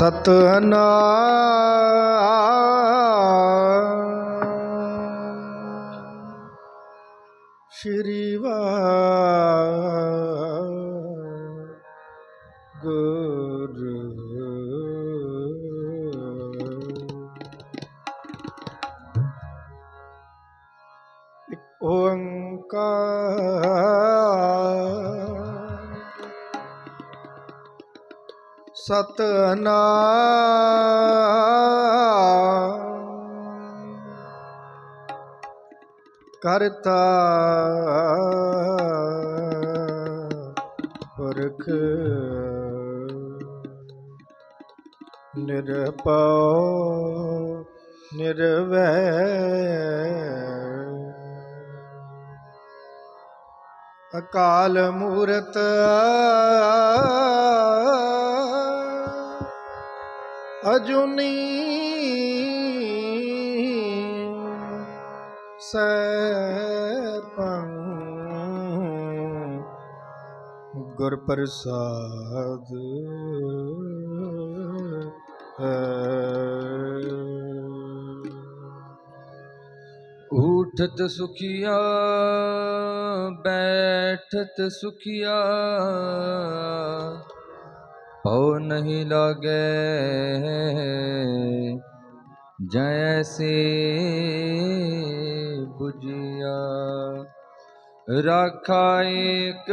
ਸਤਨਾਮ ਸ਼੍ਰੀ ਵਾਹਿਗੁਰੂ ਇੱਕ ਓੰਕਾਰ ਸਤਨਾਮ ਕਰਤਾ ਪੁਰਖ ਨਿਰਭਉ ਨਿਰਵੈਰ ਅਕਾਲ ਮੂਰਤ ਅਜੁਨੀ ਸੈਭੰ ਗੁਰ ਪ੍ਰਸਾਦ ਹੈ। ਉਠਤ ਸੁਖੀਆ ਬੈਠਤ ਸੁਖੀਆ ਹੋ ਨਹੀਂ ਲਾਗੇ। ਜੈਸੇ ਬੁਝਿਆ ਰਾਖਾ ਏਕ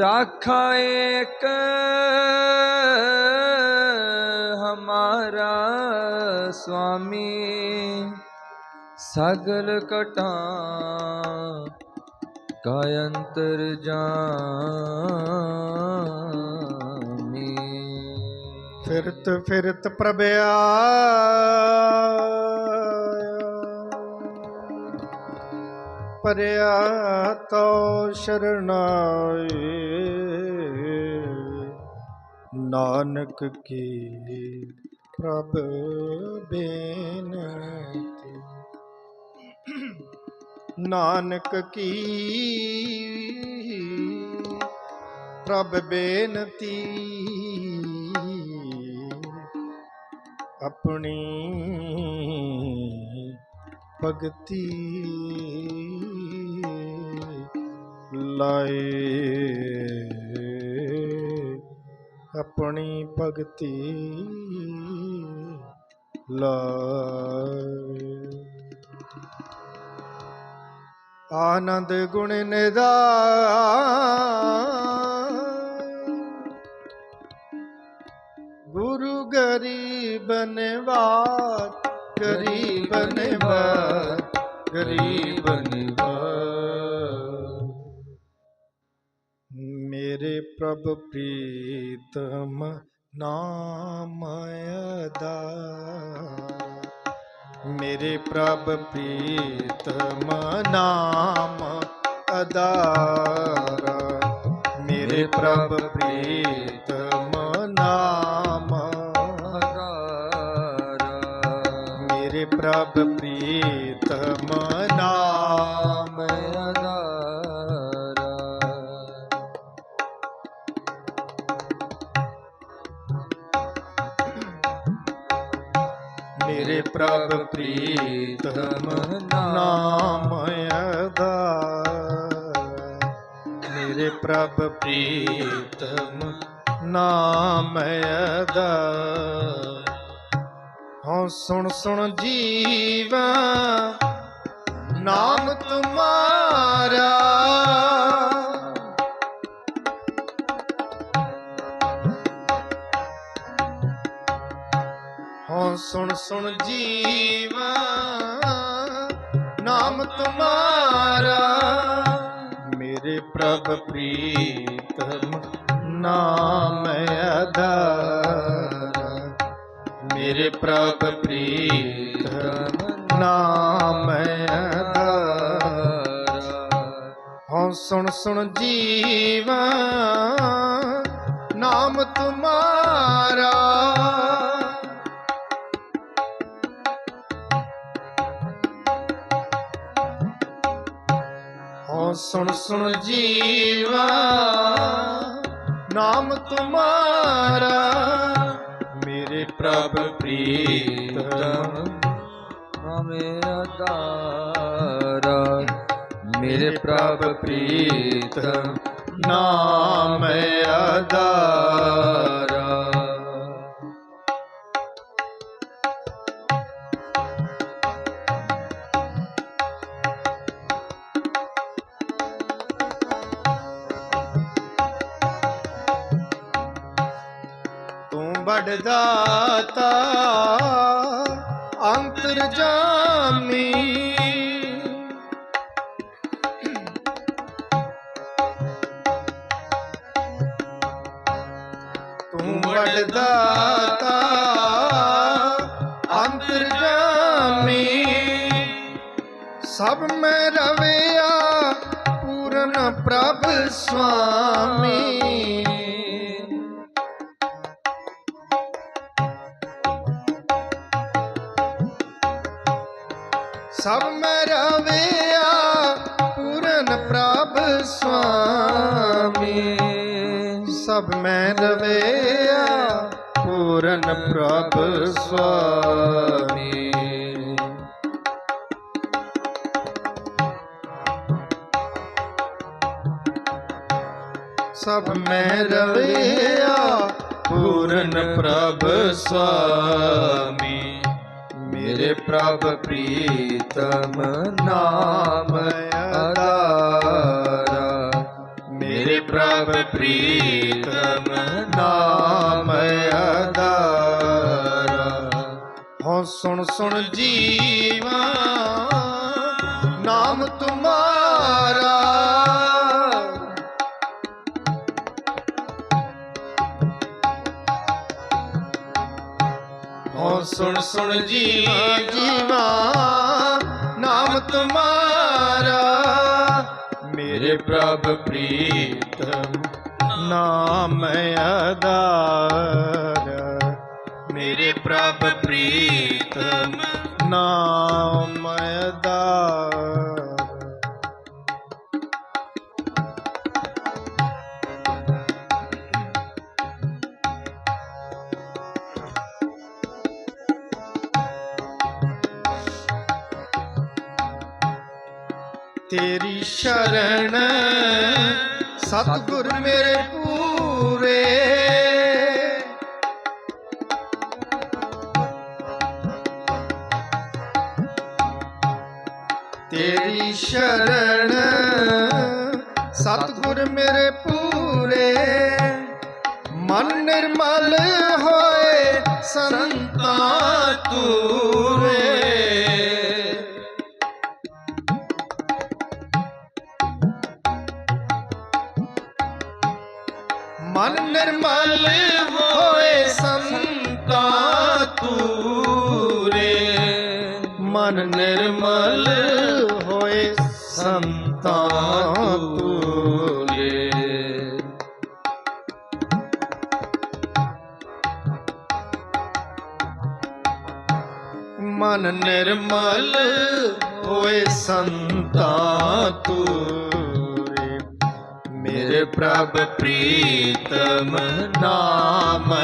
ਰਾਖਾ ਏਕ ਹਮਾਰਾ ਸੁਆਮੀ ਸਗਲ ਕਟਾਂ ਕਾ ਅੰਤਰ ਜਾਮੀ। ਫਿਰਤ ਫਿਰਤ ਪ੍ਰਭਿਆ। ਪਰਿਆ ਤੋ ਸ਼ਰਨਾਏ। ਨਾਨਕ ਕੀ ਪ੍ਰਭ ਬੇਨਤੀ ਨਾਨਕ ਕੀ? ਪ੍ਰਭ ਬੇਨਤੀ ਆਪਣੀ ਭਗਤੀ ਲਾਏ। ਆਪਣੀ ਭਗਤੀ ਲਾਏ। ਆਨੰਦ ਗੁਣ ਨਿਦਾ ਗੁਰੂ ਗਰੀਬ ਨਿਵਾਜ ਗਰੀਬ ਨਿਵਾਜ ਗਰੀਬ ਨਿਵਾਜ ਮੇਰੇ ਪ੍ਰਭ ਪ੍ਰੀਤਮ ਨਾਮ ਪ੍ਰਭ ਪ੍ਰੀਤਮ ਨਾਮ ਅਦਾਰਾ ਮੇਰੇ ਪ੍ਰਭ ਪ੍ਰੀਤਮ ਨਾਮ ਮੇਰੇ ਪ੍ਰਭ ਪ੍ਰੀਤਮ ਨਾਮ ਅਦਾਰ ਮੇਰੇ ਪ੍ਰਭ ਪ੍ਰੀਤਮ ਨਾਮ ਅਦਾਰ ਹਉ ਸੁਣ ਸੁਣ ਜੀਵਾ ਨਾਮ ਤੁਮਾਰਾ ਹਉ ਸੁਣ ਸੁਣ ਜੀਵਾ। ਨਾਮ ਤੁਮਾਰਾ ਮੇਰੇ ਪ੍ਰਭ ਪ੍ਰੀਤਮ, ਨਾਮ ਅਧਾਰ। ਮੇਰੇ ਪ੍ਰਭ ਪ੍ਰੀਤਮ, ਨਾਮ ਅਧਾਰ। ਹਉ ਸੁਣ ਸੁਣ ਜੀਵਾ। ਨਾਮ ਤੁਮਾਰਾ ਸੁਣ ਸੁਣ ਜੀਵਾ ਨਾਮ ਤੁਮਾਰਾ ਮੇਰੇ ਪ੍ਰਭ ਪ੍ਰੀਤਮ ਨਾਮੇ ਅਦਾਰਾ ਮੇਰੇ ਪ੍ਰਭ ਪ੍ਰੀਤਮ ਨਾਮ ਅਦਾਰਾ ਦਾਤਾ ਅੰਤਰ ਜਾਮੀ। ਤੂੰ ਬੜ ਦਾਤਾ ਅੰਤਰ ਸਭ ਮੈਂ ਰਵਿਆ ਪੂਰਨ ਪ੍ਰਭ ਸੁਆਮੀ ਸਭ ਮੈਂ ਰਵਿਆ, ਪੂਰਨ ਪ੍ਰਭ ਸੁਆਮੀ। ਸਭ ਮੈਂ ਰਵਿਆ, ਪੂਰਨ ਪ੍ਰਭ ਸੁਆਮੀ। ਸਭ ਮੈਂ ਰਵਿਆ, ਪੂਰਨ ਪ੍ਰਭ ਸੁਆਮੀ। ਮੇਰੇ ਪ੍ਰਭ ਪ੍ਰੀਤਮ ਨਾਮ ਅਦਾਰਾ ਮੇਰੇ ਪ੍ਰਭ ਪ੍ਰੀਤਮ ਨਾਮ ਅਦਾਰਾ ਹੋ ਸੁਣ ਸੁਣ ਜੀਵਾ, ਨਾਮ ਤੁਮਾਰਾ ਸੁਣ ਜੀ ਜੀਵਾ ਜੀਵਾ ਨਾਮ ਤੁਮਾਰਾ। ਮੇਰੇ ਪ੍ਰਭ ਪ੍ਰੀਤਮ, ਨਾਮ ਅਦਾਰਾ ਮੇਰੇ ਪ੍ਰਭ ਪ੍ਰੀਤਮ, ਨਾਮ ਅਦਾਰਾ ਤੇਰੀ ਸ਼ਰਨ। ਸਤਿਗੁਰ ਮੇਰੇ ਪੂਰੇ। ਤੇਰੀ ਸ਼ਰਨ। ਸਤਿਗੁਰ ਮੇਰੇ ਪੂਰੇ। ਮਨ ਨਿਰਮਲ ਹੋਏ ਸੰਤਾ ਤੂਰੇ। ਮਨ ਨਿਰਮਲ ਹੋਏ ਸੰਤਾ ਤੂਰੇ। ਮਨ ਨਿਰਮਲ ਹੋਏ ਸੰਤਾ ਤੂਰੇ। ਮਨ ਨਿਰਮਲ ਹੋਏ ਸੰਤਾ ਤੂਰੇ। ਪ੍ਰਭ ਪ੍ਰੀਤਮ ਨਾਮ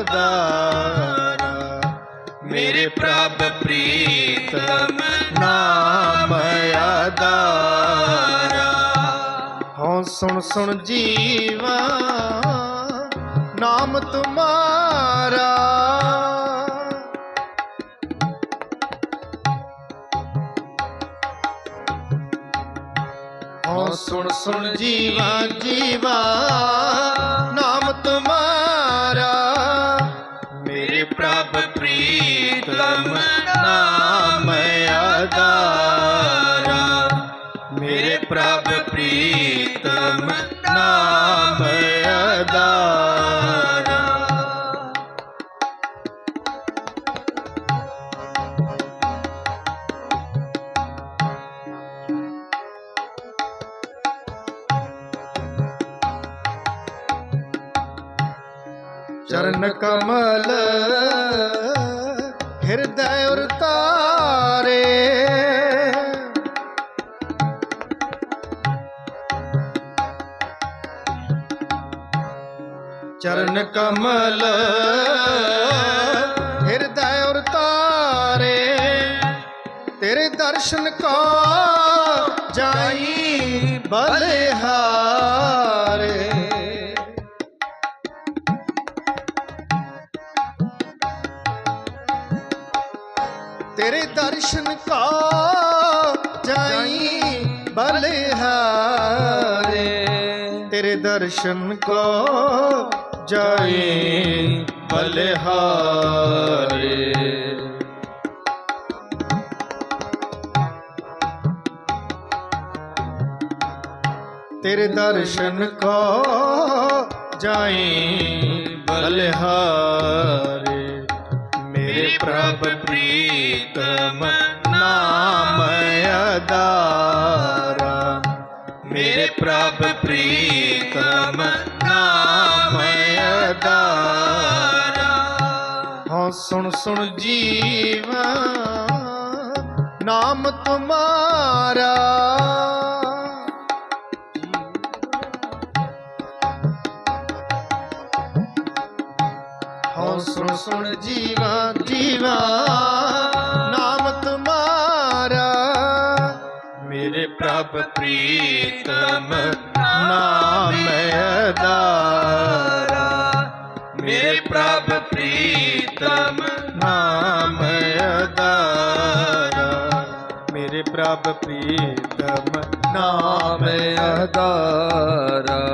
ਅਦਾਰਾ। ਮੇਰੇ ਪ੍ਰਭ ਪ੍ਰੀਤਮ ਨਾਮ ਅਦਾਰਾ। ਹਉ ਸੁਣ ਸੁਣ ਜੀਵਾ, ਨਾਮ ਤੁਮਾਰਾ। ਹਉ ਸੁਣ ਸੁਣ ਜੀਵਾ ਜੀਵਾ, ਨਾਮ ਤੁਮਾਰਾ ਮੇਰੇ ਪ੍ਰਭ ਪ੍ਰੀਤਮ ਨਾਮ ਅਦਾਰਾ ਮੇਰੇ ਪ੍ਰਭ ਪ੍ਰੀਤਮ ਨਾਮ ਅਦਾਰਾ कमल हृदय उतारे चरण कमल हृदय तारे तेरे दर्शन को जाई बलहा ਤੇਰੇ ਦਰਸ਼ਨ ਕੋ ਜਾਈ ਬਲਿਹਾਰੇ ਤੇਰੇ ਦਰਸ਼ਨ ਕੋ ਜਾਈ ਬਲਿਹਾਰੇ ਤੇਰੇ ਦਰਸ਼ਨ ਕੋ ਜਾਈ ਬਲਿਹਾਰੇ ਮੇਰੇ ਪ੍ਰਭ ਪ੍ਰੀਤਮ ਨਾਮ ਅਦਾਰਾ ਮੇਰੇ ਪ੍ਰਭ ਪ੍ਰੀਤਮ ਨਾਮ ਅਦਾਰਾ ਹਾਂ, ਸੁਣ ਸੁਣ ਜੀਵਾ ਨਾਮ ਤੁਮਾਰਾ। ਹਾਂ ਸੁਣ ਸੁਣ ਜੀਵਾ ਜੀਵਾ ਨਾਮ ਤੁਮਾਰਾ ਮੇਰੇ ਪ੍ਰਭ ਪ੍ਰੀਤਮ, ਨਾਮ ਅਦਾਰਾ ਮੇਰੇ ਪ੍ਰਭ ਪ੍ਰੀਤਮ, ਨਾਮ ਅਦਾਰਾ ਮੇਰੇ ਪ੍ਰਭ ਪ੍ਰੀਤਮ, ਨਾਮ ਅਦਾਰਾ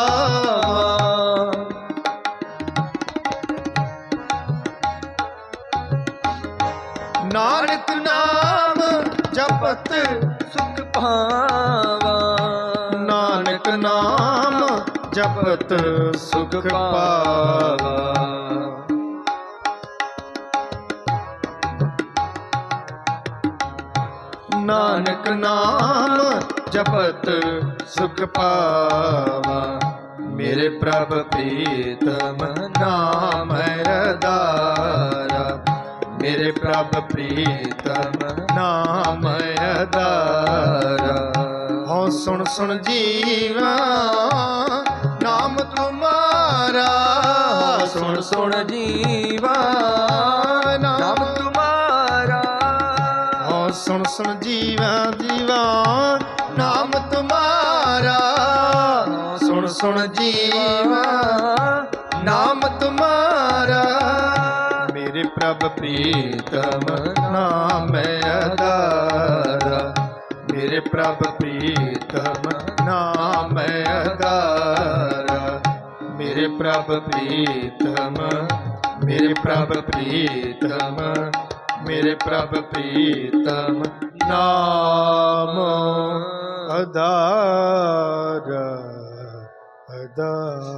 ਸੁਖ ਪਾਵਾ। ਨਾਨਕ ਨਾਮ ਜਪਤ ਸੁਖ ਪਾਵਾ। ਨਾਨਕ ਨਾਮ ਜਪਤ ਸੁਖ ਪਾਵਾ। ਮੇਰੇ ਪ੍ਰਭ ਪ੍ਰੀਤਮ ਨਾਮ ਅਦਾਰਾ ਮੇਰੇ ਪ੍ਰਭ ਪ੍ਰੀਤਮ ਨਾਮ ਅਦਾਰਾ ਹਉ ਸੁਣ ਸੁਣ ਜੀਵਾ ਨਾਮ ਤੁਮਾਰਾ। ਸੁਣ ਸੁਣ ਜੀਵਾ ਨਾਮ ਤੁਮਾਰਾ। ਹਉ ਸੁਣ ਸੁਣ ਜੀਵਾ ਜੀਵਾ ਨਾਮ ਤੁਮਾਰਾ। ਸੁਣ ਸੁਣ ਜੀਵਾ ਪ੍ਰਭ ਪ੍ਰੀਤਮ ਨਾਮ ਅਦਾਰਾ ਮੇਰੇ ਪ੍ਰਭ ਪ੍ਰੀਤਮ ਨਾਮ ਅਦਾਰਾ ਮੇਰੇ ਪ੍ਰਭ ਪ੍ਰੀਤਮ, ਮੇਰੇ ਪ੍ਰਭ ਪ੍ਰੀਤਮ, ਮੇਰੇ ਪ੍ਰਭ ਪ੍ਰੀਤਮ ਨਾਮ ਅਦਾਰਾ ਅਦਾਰਾ